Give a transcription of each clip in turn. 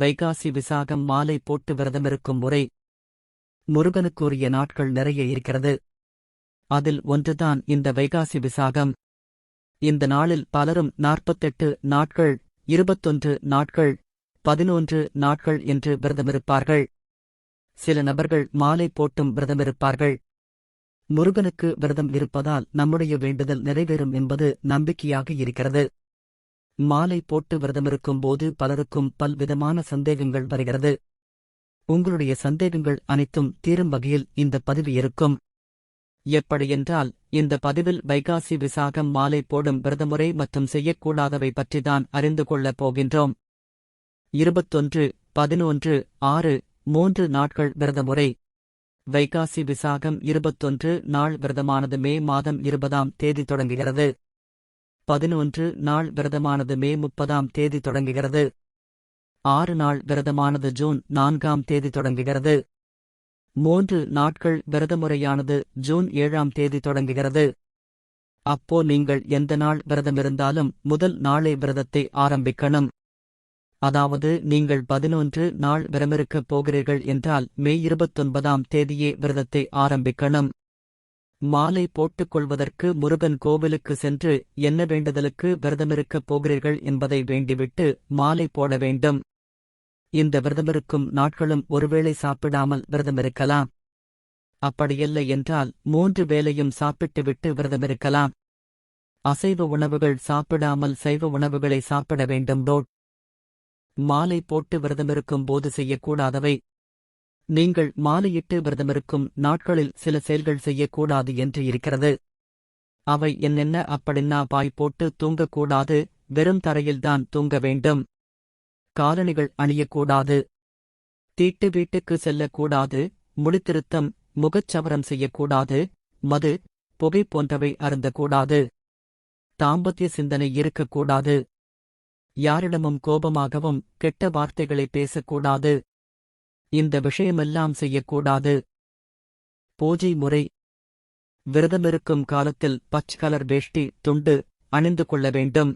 வைகாசி விசாகம் மாலை போட்டு விரதமிருக்கும் முறை. முருகனுக்குரிய நாட்கள் நிறைய இருக்கிறது. அதில் ஒன்றுதான் இந்த வைகாசி விசாகம். இந்த நாளில் பலரும் நாற்பத்தெட்டு நாட்கள் இருபத்தொன்று நாட்கள் பதினொன்று நாட்கள் என்று விரதமிருப்பார்கள். சில நபர்கள் மாலை போட்டும் விரதமிருப்பார்கள். முருகனுக்கு விரதம் இருப்பதால் நம்முடைய வேண்டுதல் நிறைவேறும் என்பது நம்பிக்கையாக இருக்கிறது. மாலை போட்டு விரதமிருக்கும் போது பலருக்கும் பல்விதமான சந்தேகங்கள் வருகிறது. உங்களுடைய சந்தேகங்கள் அனைத்தும் தீரும் வகையில் இந்த பதிவு இருக்கும். எப்படியென்றால் இந்த பதிவில் வைகாசி விசாகம் மாலை போடும் விரதமுறை மற்றும் செய்யக்கூடாதவை பற்றிதான் அறிந்து கொள்ளப் போகின்றோம். இருபத்தொன்று பதினொன்று ஆறு மூன்று நாட்கள் விரதமுறை. வைகாசி விசாகம் இருபத்தொன்று நாள் விரதமானது மே மாதம் இருபதாம் தேதி தொடங்குகிறது. பதினொன்று நாள் விரதமானது மே முப்பதாம் தேதி தொடங்குகிறது. ஆறு நாள் விரதமானது ஜூன் நான்காம் தேதி தொடங்குகிறது. மூன்று நாட்கள் விரதமுறையானது ஜூன் ஏழாம் தேதி தொடங்குகிறது. அப்போ நீங்கள் எந்த நாள் விரதமிருந்தாலும் முதல் நாளே விரதத்தை ஆரம்பிக்கணும். அதாவது நீங்கள் பதினொன்று நாள் விரமிருக்கப் போகிறீர்கள் என்றால் மே இருபத்தொன்பதாம் தேதியே விரதத்தை ஆரம்பிக்கணும். மாலை போட்டுக் கொள்வதற்கு முருகன் கோவிலுக்கு சென்று என்ன வேண்டுதலுக்கு விரதமிருக்கப் போகிறீர்கள் என்பதை வேண்டிவிட்டு மாலை போட வேண்டும். இந்த விரதமிருக்கும் நாட்களும் ஒருவேளை சாப்பிடாமல் விரதமிருக்கலாம். அப்படியில்லை என்றால் மூன்று வேளையும் சாப்பிட்டுவிட்டு விரதமிருக்கலாம். அசைவ உணவுகள் சாப்பிடாமல் சைவ உணவுகளை சாப்பிட வேண்டும் டோட் மாலை போட்டு விரதமிருக்கும் போது செய்யக்கூடாதவை நீங்கள் மாலையிட்டு விரதமிருக்கும் நாட்களில் சில செயல்கள் செய்யக்கூடாது என்று இருக்கிறது. அவை என்னென்ன அப்படின்னா பாய் போட்டு தூங்கக்கூடாது வெறும் தரையில்தான் தூங்க வேண்டும். காலணிகள் அணியக்கூடாது. தீட்டு வீட்டுக்கு செல்லக்கூடாது முடித்திருத்தம் முகச்சவரம் செய்யக்கூடாது மது புகை போன்றவை அருந்தக்கூடாது. தாம்பத்திய சிந்தனை இருக்கக்கூடாது. யாரிடமும் கோபமாகவும் கெட்ட வார்த்தைகளை பேசக்கூடாது. இந்த விஷயமெல்லாம் செய்யக்கூடாது. பூஜை முறை. விரதமிருக்கும் காலத்தில் பச்சை கலர் வேஷ்டி துண்டு அணிந்து கொள்ள வேண்டும்.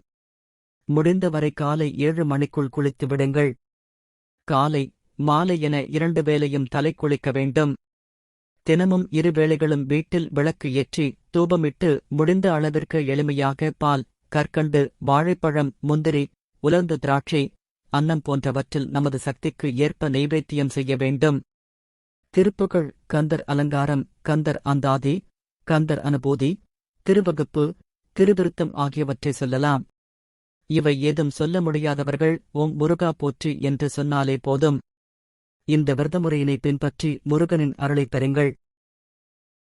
முடிந்தவரை காலை ஏழு மணிக்குள் குளித்து விடுங்கள். காலை மாலை என இரண்டு வேளையும் தலை குளிக்க வேண்டும். தினமும் இரு வேளைகளும் வீட்டில் விளக்கு ஏற்றி தூபமிட்டு முடிந்த அளவிற்கு எளிமையாக பால் கற்கண்டு வாழைப்பழம் முந்திரி உலர்ந்த திராட்சை அன்னம் போன்றவற்றில் நமது சக்திக்கு ஏற்ப நைவேத்தியம் செய்ய வேண்டும். திருப்புகள் கந்தர் அலங்காரம் கந்தர் அந்தாதி கந்தர் அனுபூதி திருவகுப்பு திருவிருத்தம் ஆகியவற்றை சொல்லலாம். இவை ஏதும் சொல்ல முடியாதவர்கள் ஓம் முருகா போற்றி என்று சொன்னாலே போதும். இந்த விரதமுறையினை பின்பற்றி முருகனின் அருளைப் பெறுங்கள்.